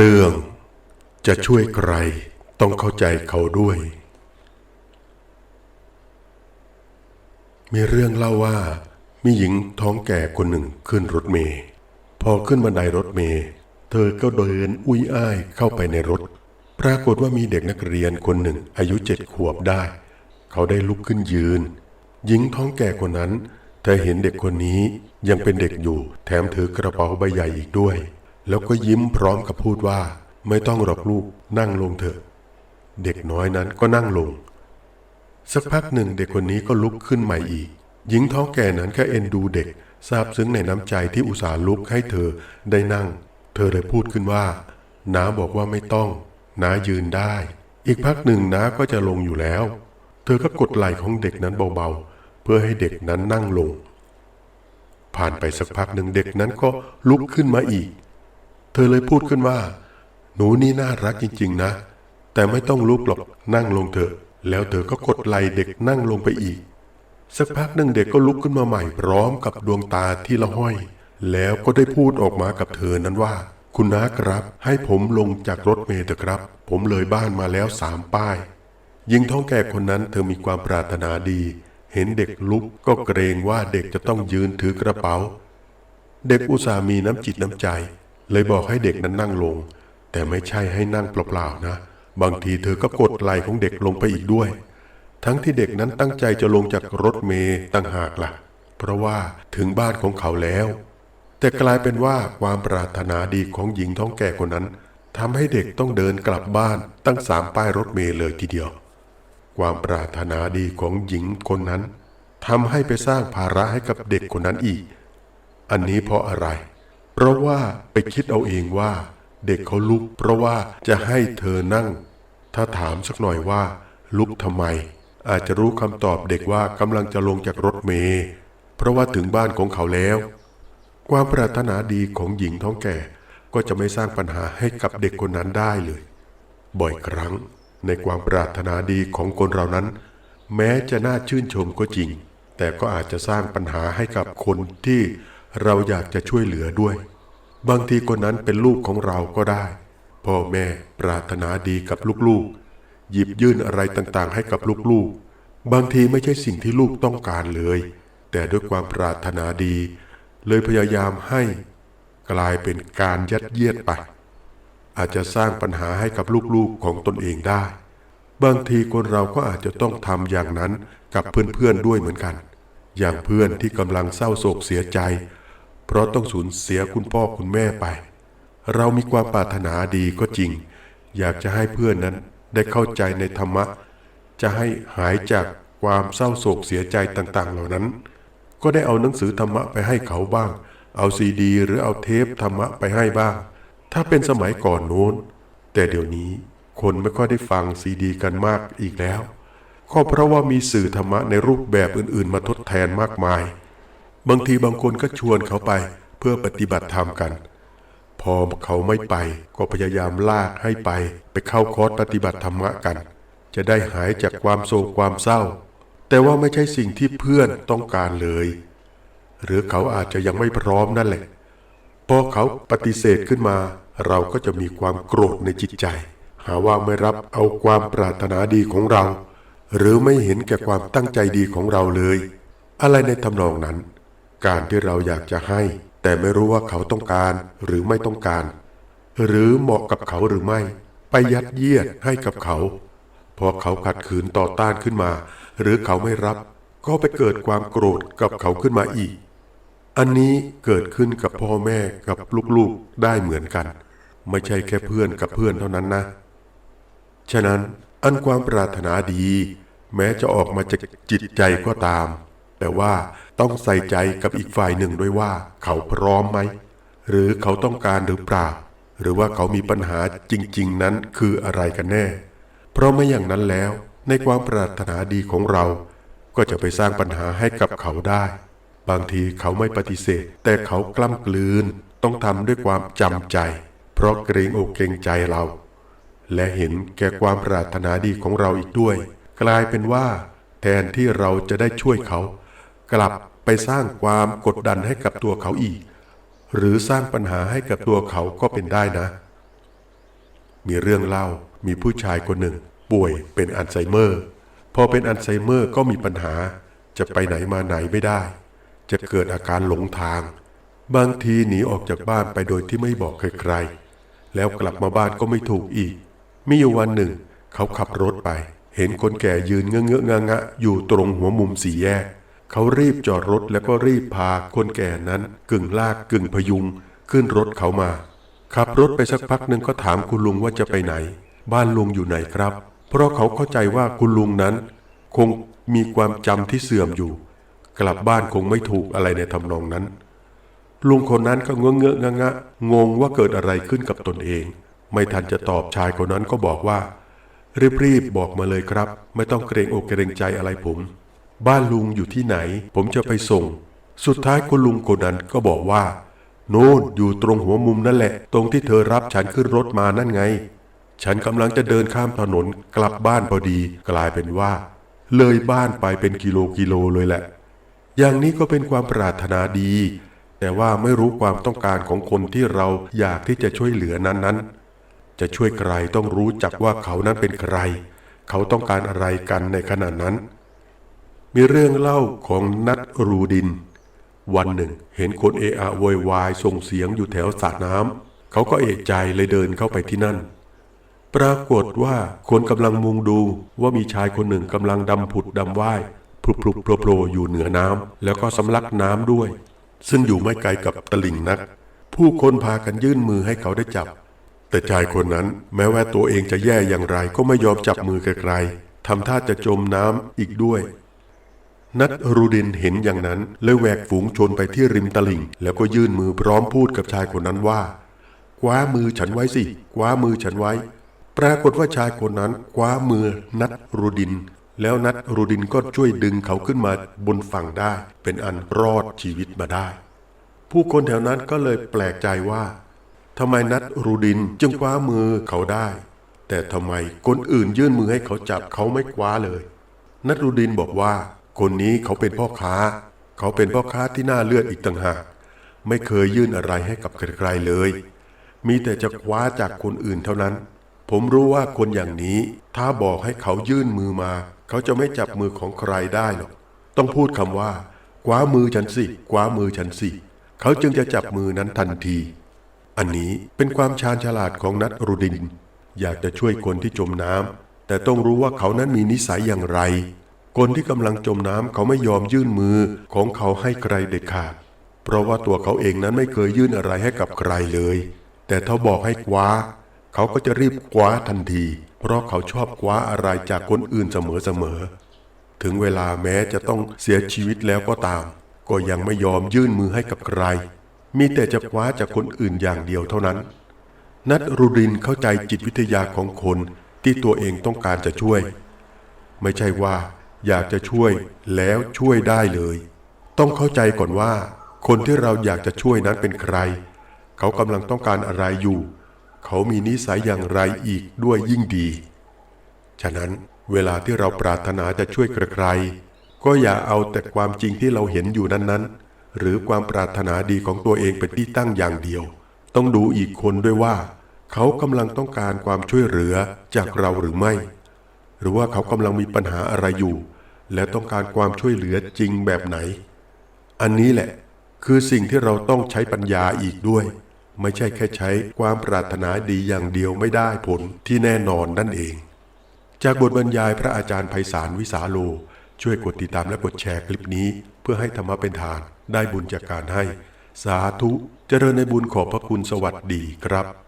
เรื่อง จะช่วยใครต้องเข้าใจเขาด้วย มีเรื่องเล่าว่า มีหญิงท้องแก่คนหนึ่งขึ้นรถเมล์พอขึ้นบันไดรถเมล์เธอก็เดินอุ้ยอ้ายเข้าไปในรถ ปรากฏว่ามีเด็กนักเรียนคนหนึ่งอายุเจ็ดขวบได้ เขาได้ลุกขึ้นยืน หญิงท้องแก่คนนั้น เธอเห็นเด็กคนนี้ยังเป็นเด็กอยู่แถมถือกระเป๋าใบใหญ่อีกด้วย แล้วก็ยิ้มพร้อมกับพูดว่า ไม่ต้องหรอกลูกนั่งลงเถอะ เด็กน้อยนั้นก็นั่งลง สักพักหนึ่งเด็กคนนี้ก็ลุกขึ้นใหม่อีก หญิงท้องแก่นั้นก็เอ็นดูเด็กซาบซึ้งในน้ำใจที่อุตส่าห์ลุกให้เธอได้นั่ง เธอเลยพูดขึ้นว่าน้าบอกว่าไม่ต้องน้ายืนได้ อีกพักหนึ่งน้าก็จะลงอยู่แล้ว เธอก็กดไหล่ของเด็กนั้นเบาๆ เพื่อให้เด็กนั้นนั่งลง ผ่านไปสักพักหนึ่งเด็กนั้นก็ลุกขึ้นมาอีก ธอเลยพูดขึ้นว่า หนูนี่น่ารักจริง ๆ นะ แต่ไม่ต้องลุกหรอกนั่งลงเถอะ แล้วเธอก็กดไหล่เด็กนั่งลงไปอีก สักพักหนึ่งเด็กก็ลุกขึ้นมาใหม่พร้อมกับดวงตาที่ละห้อย แล้วก็ได้พูดออกมากับเธอนั้นว่า คุณน้าครับ ให้ผมลงจากรถเมล์เถอะครับ ผมเลยบ้านมาแล้วสามป้ายหญิงท้องแก่คนนั้นเธอมีความปรารถนาดี เห็นเด็กลุกก็เกรงว่าเด็กจะต้องยืนถือกระเป๋า เด็กอุตส่ามีน้ำจิตน้ำใจ เลยบอกให้เด็กนั้นนั่งลง แต่ไม่ใช่ให้นั่งเปล่าๆนะ บางทีเธอก็กดไหล่ของเด็กลงไปอีกด้วย ทั้งที่เด็กนั้นตั้งใจจะลงจากรถเมล์ตั้งหากล่ะ เพราะว่าถึงบ้านของเขาแล้ว แต่กลายเป็นว่าความปรารถนาดีของหญิงท้องแก่คนนั้นทำให้เด็กต้องเดินกลับบ้านตั้งสามป้ายรถเมล์เลยทีเดียว ความปรารถนาดีของหญิงคนนั้นทำให้ไปสร้างภาระให้กับเด็กคนนั้นอีก อันนี้เพราะอะไร เพราะว่าไปคิดเอาเองว่า เด็กเขาลุก เพราะว่าจะให้เธอนั่ง ถ้าถามสักหน่อยว่า ลุกทำไม อาจจะรู้คำตอบเด็กว่ากำลังจะลงจากรถเมล์เพราะว่าถึงบ้านของเขาแล้ว ความปรารถนาดีของหญิงท้องแก่ก็จะไม่สร้างปัญหาให้กับเด็กคนนั้นได้เลย บ่อยครั้งในความปรารถนาดีของคนเรานั้น แม้จะน่าชื่นชมก็จริง แต่ก็อาจจะสร้างปัญหาให้กับคนที่ เราอยากจะช่วยเหลือด้วย บางทีคนนั้นเป็นลูกของเราก็ได้ พ่อแม่ปรารถนาดีกับลูกๆ หยิบยื่นอะไรต่างๆ ให้กับลูกๆ บางทีไม่ใช่สิ่งที่ลูกต้องการเลย แต่ด้วยความปรารถนาดี เลยพยายามให้ กลายเป็นการยัดเยียดไป อาจจะสร้างปัญหาให้กับลูกๆของตนเองได้ บางทีคนเราก็อาจจะต้องทำอย่างนั้นกับเพื่อนๆด้วยเหมือนกัน อย่างเพื่อนที่กำลังเศร้าโศกเสียใจ เพราะต้องสูญเสียคุณพ่อคุณแม่ไป เรามีความปรารถนาดีก็จริง อยากจะให้เพื่อนนั้นได้เข้าใจในธรรมะ จะให้หายจากความเศร้าโศกเสียใจต่างๆ เหล่านั้น ก็ได้เอาหนังสือธรรมะไปให้เขาบ้าง เอาซีดี หรือเอาเทปธรรมะไปให้บ้าง ถ้าเป็นสมัยก่อนโน้น แต่เดี๋ยวนี้คนไม่ค่อยได้ฟังซีดี กันมากอีกแล้ว ก็เพราะว่ามีสื่อธรรมะในรูปแบบอื่นๆ มาทดแทนมากมาย บางทีบางคนก็ชวนเขาไปเพื่อปฏิบัติธรรมกัน พอเขาไม่ไปก็พยายามลากให้ไปไปเข้าคอร์สปฏิบัติธรรมะกัน จะได้หายจากความโศกความเศร้า แต่ว่าไม่ใช่สิ่งที่เพื่อนต้องการเลย หรือเขาอาจจะยังไม่พร้อมนั่นแหละ พอเขาปฏิเสธขึ้นมา เราก็จะมีความโกรธในจิตใจ หาว่าไม่รับเอาความปรารถนาดีของเรา หรือไม่เห็นแก่ความตั้งใจดีของเราเลย อะไรในทำนองนั้น การที่เราอยากจะให้ แต่ไม่รู้ว่าเขาต้องการหรือไม่ต้องการ หรือเหมาะกับเขาหรือไม่ ไปยัดเยียดให้กับเขา พอเขาขัดขืนต่อต้านขึ้นมา หรือเขาไม่รับ ก็ไปเกิดความโกรธกับเขาขึ้นมาอีก อันนี้เกิดขึ้นกับพ่อแม่กับลูกๆได้เหมือนกัน ไม่ใช่แค่เพื่อนกับเพื่อนเท่านั้นนะ ฉะนั้นอันความปรารถนาดี แม้จะออกมาจากจิตใจก็ตาม แต่ว่าต้องใส่ใจกับอีกฝ่ายหนึ่งด้วยว่า เขาพร้อมไหม หรือเขาต้องการหรือเปล่า หรือว่าเขามีปัญหาจริง ๆ นั้นคืออะไรกันแน่ เพราะไม่อย่างนั้นแล้วในความปรารถนาดีของเรา ก็จะไปสร้างปัญหาให้กับเขาได้ บางทีเขาไม่ปฏิเสธ แต่เขากล้ำกลืน ต้องทำด้วยความจำใจ เพราะเกรงอกเกรงใจเรา และเห็นแก่ความปรารถนาดีของเราอีกด้วย กลายเป็นว่า แทนที่เราจะได้ช่วยเขา กลับไปสร้างความกดดันให้กับตัวเขาอีก หรือสร้างปัญหาให้กับตัวเขาก็เป็นได้นะ มีเรื่องเล่ามีผู้ชายคนหนึ่ง ป่วยเป็นอัลไซเมอร์ พอเป็นอัลไซเมอร์ก็มีปัญหา จะไปไหนมาไหนไม่ได้ จะเกิดอาการหลงทาง บางทีหนีออกจากบ้านไปโดยที่ไม่บอกใครๆแล้วกลับมาบ้านก็ไม่ถูกอีก มีอยู่วันหนึ่ง เขาขับรถไป เห็นคนแก่ยืนเงื้อเงองะงะอยู่ตรงหัวมุมสี่แยก เขารีบจอดรถแล้วก็รีบพาคนแก่นั้น กึ่งลากกึ่งพยุง ขึ้นรถเขามา ขับรถไปสักพักหนึ่งก็ถามคุณลุงว่าจะไปไหน บ้านลุงอยู่ไหนครับ เพราะเขาเข้าใจว่าคุณลุงนั้น คงมีความจำที่เสื่อมอยู่ กลับบ้านคงไม่ถูกอะไรในทำนองนั้น ลุงคนนั้นก็เงื้อเงองะงะงงว่าเกิดอะไรขึ้นกับตนเอง ไม่ทันจะตอบชายคนนั้นก็บอกว่า รีบๆบอกมาเลยครับ ไม่ต้องเกรงอกเกรงใจอะไรผม บ้านลุงอยู่ที่ไหน ผมจะไปส่ง สุดท้ายคุณลุงคนนั้นก็บอกว่า โน่นอยู่ตรงหัวมุมนั่นแหละ ตรงที่เธอรับฉันขึ้นรถมานั่นไง ฉันกำลังจะเดินข้ามถนนกลับบ้านพอดี กลายเป็นว่า เลยบ้านไปเป็นกิโลกิโลเลยแหละ อย่างนี้ก็เป็นความปรารถนาดี แต่ว่าไม่รู้ความต้องการของคนที่เราอยากที่จะช่วยเหลือนั้นๆ จะช่วยใครต้องรู้จักว่าเขานั้นเป็นใคร เขาต้องการอะไรกันในขณะนั้น มีเรื่องเล่าของนัดรูดิน วันหนึ่ง เห็นคนเอะอะโวยวายส่งเสียงอยู่แถวสระน้ำเขาก็เอกใจเลยเดินเข้าไปที่นั่น ปรากฏว่าคนกำลังมุงดูว่ามีชายคนหนึ่งกำลังดำผุดดำว่ายพลุพลุโผล่โผล่อยู่เหนือน้ำแล้วก็สำลักน้ำด้วย ซึ่งอยู่ไม่ไกลกับตลิ่งนัก ผู้คนพากันยื่นมือให้เขาได้จับ แต่ชายคนนั้นแม้ว่าตัวเองจะแย่อย่างไรก็ไม่ยอมจับมือไกลๆทำท่าจะจมน้ำอีกด้วย นัดรูดินเห็นอย่างนั้นเลยแหวกฝูงชนไปที่ริมตลิ่ง แล้วก็ยื่นมือพร้อมพูดกับชายคนนั้นว่าคว้ามือฉันไว้สิคว้ามือฉันไว้ ปรากฏว่าชายคนนั้นคว้ามือนัดรูดิน แล้วนัดรูดินก็ช่วยดึงเขาขึ้นมาบนฝั่งได้ เป็นอันรอดชีวิตมาได้ ผู้คนแถวนั้นก็เลยแปลกใจว่า ทำไมนัดรูดินจึงคว้ามือเขาได้ แต่ทำไมคนอื่นยื่นมือให้เขาจับเขาไม่คว้าเลย นัดรูดินบอกว่า คนนี้เขาเป็นพ่อค้า เขาเป็นพ่อค้าที่น่าเลือดอีกต่างหาก ไม่เคยยื่นอะไรให้กับใครๆเลย มีแต่จะคว้าจากคนอื่นเท่านั้น ผมรู้ว่าคนอย่างนี้ ถ้าบอกให้เขายื่นมือมา เขาจะไม่จับมือของใครได้หรอกต้องพูดคำว่าคว้ามือฉันสิคว้ามือฉันสิเขาจึงจะจับมือนั้นทันที อันนี้เป็นความชาญฉลาดของนัดรุดิน อยากจะช่วยคนที่จมน้ำแต่ต้องรู้ว่าเขานั้นมีนิสัยอย่างไร คนที่กำลังจมน้ำเขาไม่ยอมยื่นมือของเขาให้ใครเด็ดขาด เพราะว่าตัวเขาเองนั้นไม่เคยยื่นอะไรให้กับใครเลย แต่ถ้าบอกให้คว้า เขาก็จะรีบคว้าทันที เพราะเขาชอบคว้าอะไรจากคนอื่นเสมอๆถึงเวลาแม้จะต้องเสียชีวิตแล้วก็ตาม ก็ยังไม่ยอมยื่นมือให้กับใคร มีแต่จะคว้าจากคนอื่นอย่างเดียวเท่านั้น นัดรุรินเข้าใจจิตวิทยาของคนที่ตัวเองต้องการจะช่วย ไม่ใช่ว่า อยากจะช่วยแล้วช่วยได้เลย ต้องเข้าใจก่อนว่า คนที่เราอยากจะช่วยนั้นเป็นใคร เขากำลังต้องการอะไรอยู่ เขามีนิสัยอย่างไรอีกด้วยยิ่งดี ฉะนั้นเวลาที่เราปรารถนาจะช่วยใครก็อย่าเอาแต่ความจริงที่เราเห็นอยู่นั้นๆ หรือความปรารถนาดีของตัวเองเป็นที่ตั้งอย่างเดียว ต้องดูอีกคนด้วยว่า เขากำลังต้องการความช่วยเหลือจากเราหรือไม่ หรือว่าเขากำลังมีปัญหาอะไรอยู่ และต้องการความช่วยเหลือจริงแบบไหน อันนี้แหละ คือสิ่งที่เราต้องใช้ปัญญาอีกด้วย ไม่ใช่แค่ใช้ความปรารถนาดีอย่างเดียวไม่ได้ผลที่แน่นอนนั่นเอง จากบทบรรยายพระอาจารย์ไพศาลวิสาโล ช่วยกดติดตามและกดแชร์คลิปนี้ เพื่อให้ธรรมะเป็นทาน ได้บุญจากการให้ สาธุเจริญในบุญขอบพระคุณสวัสดีครับ